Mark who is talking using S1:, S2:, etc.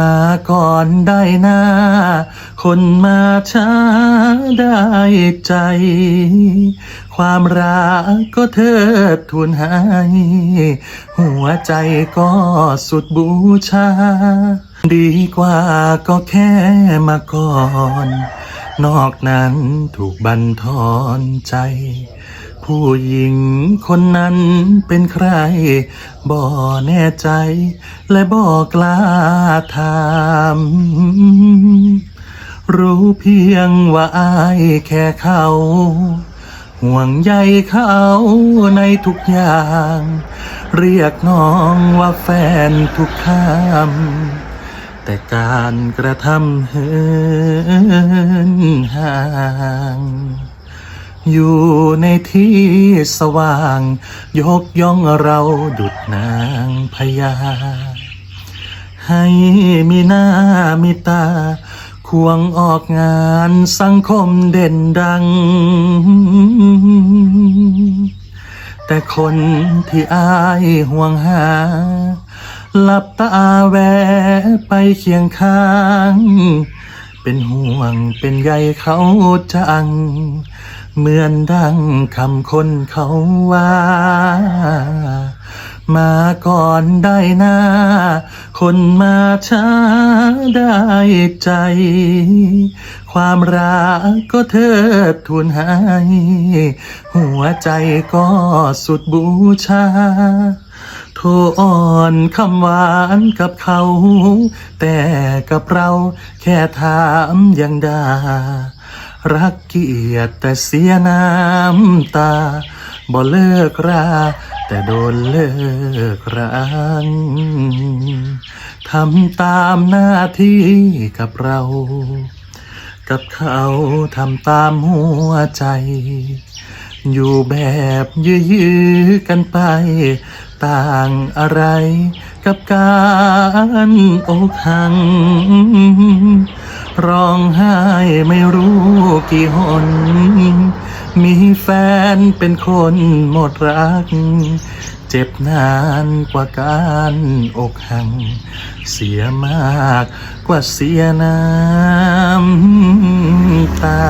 S1: มาก่อนได้หน้า คนมาช้าได้ใจ ความรักก็เทิดทูนให้ หัวใจก็สุดบูชา ดีกว่าก็แค่มาก่อน นอกนั้นถูกบันทอนใจ ผู้หญิงคนนั้นเป็นใคร บ่แน่ใจ และบ่กล้าถาม รู้เพียงว่าอายแค่เขา ห่วงใยเขาในทุกอย่าง เรียกน้องว่าแฟนทุกคำแต่การกระทำเหินห่าง อยู่ในที่สว่าง ยกย่องเราดุดนางพญา ให้มีหน้ามีตา ควงออกงานสังคมเด่นดัง แต่คนที่อายห่วงหา หลับตาแวะไปเคียงข้าง เป็นห่วงเป็นใยเขาจัง เหมือนดังคำคนเขาว่า มาก่อนได้หน้า คนมาช้าได้ใจ ความรักก็เทิดทูนให้ หัวใจก็สุดบูชาโทอ่อนคำหวานกับเขา แต่กับเราแค่ถามยังดา รักเกียรติแต่เสียน้ำตา บ่เลิกรา แต่โดนเลิกรังทำตามหน้าที่กับเรา กับเขาทำตามหัวใจ อยู่แบบยื้อกันไป ต่างอะไรกับการอกหัง ร้องไห้ไม่รู้กี่หน มีแฟนเป็นคนหมดรัก เจ็บนานกว่าการอกหัง เสียมากกว่าเสียน้ำตา